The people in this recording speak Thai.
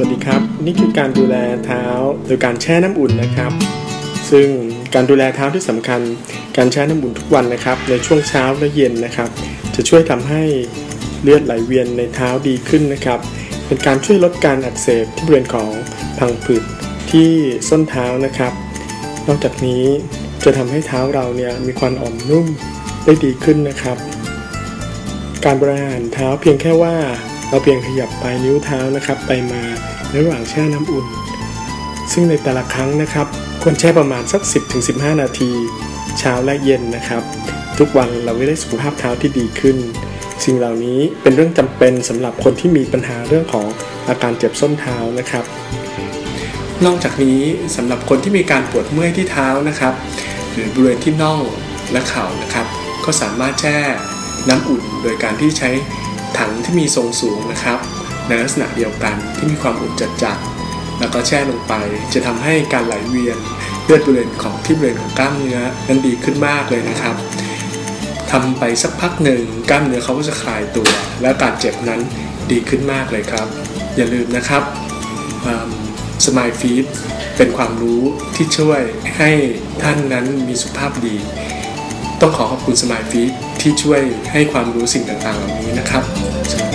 วัสดีครับ นี่คือการดูแลเท้าโดยการแช่น้ำอุ่นนะครับ ซึ่งการดูแลเท้าที่สำคัญ การแช่น้ำอุ่นทุกวันนะครับ ในช่วงเช้าและเย็นนะครับ จะช่วยทำให้เลือดไหลเวียนในเท้าดีขึ้นนะครับ เป็นการช่วยลดการอักเสบที่บริเวณของพังผืดที่ส้นเท้านะครับ นอกจากนี้จะทำให้เท้าเราเนี่ยมีความอ่อนนุ่มได้ดีขึ้นนะครับ การบริหารเท้าเพียงแค่ว่า เราเพียงขยับปลายนิ้วเท้านะครับ ไปมาในระหว่างแช่น้ำอุ่น ซึ่งในแต่ละครั้งนะครับควรแช่ประมาณสัก 10-15 นาที เช้าและเย็นนะครับ ทุกวันเราจะได้สุขภาพเท้าที่ดีขึ้น สิ่งเหล่านี้เป็นเรื่องจำเป็นสำหรับคนที่มีปัญหาเรื่องของอาการเจ็บส้นเท้านะครับ นอกจากนี้สำหรับคนที่มีการปวดเมื่อยที่เท้านะครับ หรือบริเวณที่น่องและเข่านะครับ ก็สามารถแช่น้ำอุ่นโดยการที่ใช้ ถังที่มีทรงสูงนะครับ ในลักษณะเดียวกันที่มีความอุ่นจัดๆแล้วก็แช่ลงไป จะทำให้การไหลเวียนเลือดบริเวณของที่บริเวณของกล้ามเนื้อนั้นดีขึ้นมากเลยนะครับทำไปสักพักหนึ่งกล้ามเนื้อเขาก็จะคลายตัว และการเจ็บนั้นดีขึ้นมากเลยครับ อย่าลืมนะครับสมายฟีดเป็นความรู้ที่ช่วยให้ท่านนั้นมีสุขภาพดี ต้องขอขอบคุณสมายฟีดที่ช่วยให้ความรู้สิ่งต่างๆเหล่านี้นะครับ